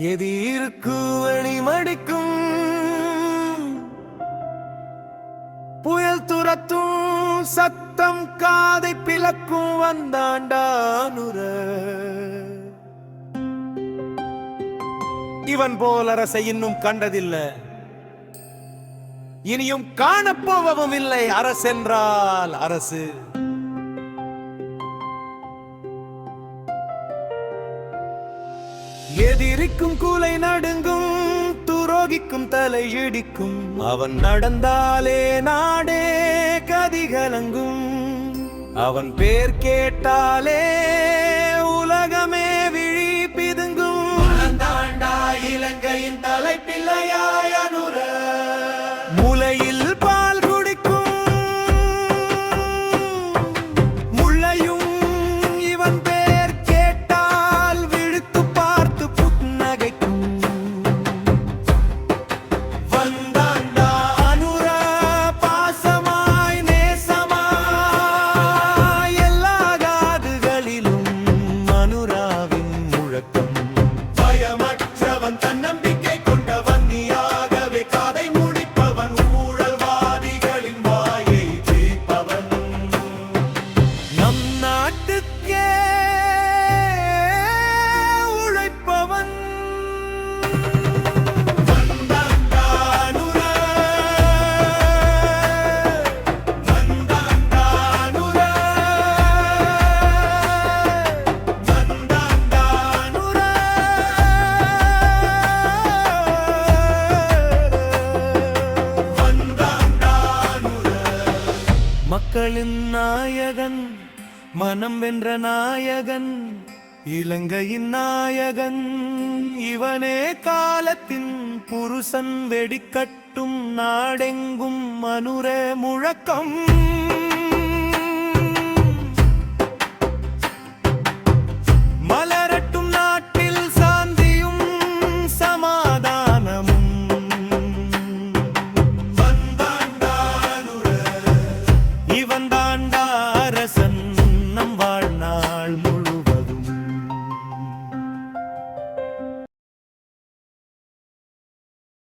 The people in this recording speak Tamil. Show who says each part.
Speaker 1: எதிர்க்கு வழிமடிக்கும் புயல் துரத்தும் சத்தம் காதை பிளக்கும் வந்தாண்டானுர இவன் போல் அரசை இன்னும் கண்டதில்லை. இனியும் காணப்போவதும் இல்லை அரசென்றால் அரசு. எதிரிக்கும் கூலை நடுங்கும் துரோகிக்கும் தலையிடிக்கும் அவன் நடந்தாலே நாடே கதிகலங்கும். அவன் பேர் கேட்டாலே நாட்டுக்கே உழைப்பவன். மக்களின் நாயகன் மனம் வென்ற நாயகன் இலங்கையின் நாயகன். இவனே காலத்தின் புருஷன் வெடிக்கட்டும் நாடெங்கும் மனுர முழக்கம்.